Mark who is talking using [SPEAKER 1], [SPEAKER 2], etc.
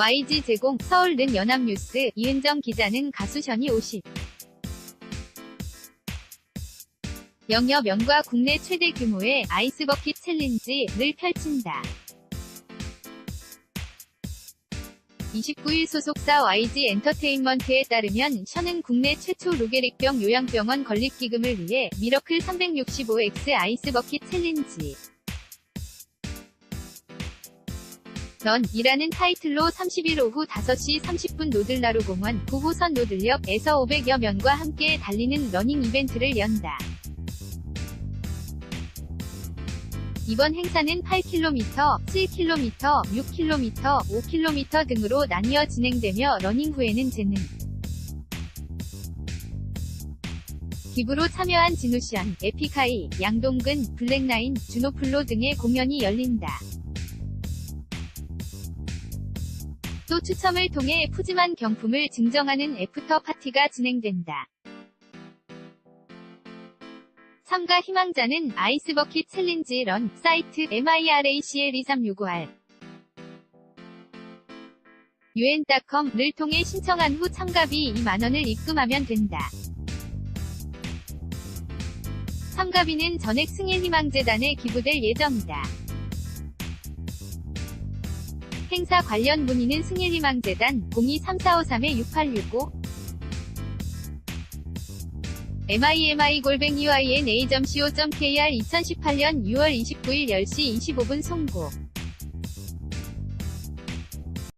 [SPEAKER 1] YG 제공 서울 는 연합뉴스 이은정 기자는 가수 션이 50. 영여명과 국내 최대 규모의 아이스버킷 챌린지를 펼친다. 29일 소속사 YG 엔터테인먼트에 따르면 션은 국내 최초 루게릭병 요양병원 건립기금을 위해 미러클 365X 아이스버킷 챌린지 넌 이라는 타이틀로 30일 오후 5시 30분 노들나루 공원 9호선 노들역에서 500여 명과 함께 달리는 러닝 이벤트를 연다. 이번 행사는 8km, 7km, 6km, 5km 등으로 나뉘어 진행되며 러닝 후에는 재능 기부로 참여한 진우션, 에픽하이, 양동근, 블랙라인, 주노플로 등의 공연이 열린다. 또 추첨을 통해 푸짐한 경품을 증정하는 애프터 파티가 진행된다. 참가 희망자는 아이스버킷 챌린지 런 사이트 miracl2365r un.com을 통해 신청한 후 참가비 2만원을 입금하면 된다. 참가비는 전액 승일희망재단에 기부될 예정이다. 행사 관련 문의는 승일희망재단 023453-6865 mimi-ina.co.kr 2018년 6월 29일 10시 25분 송고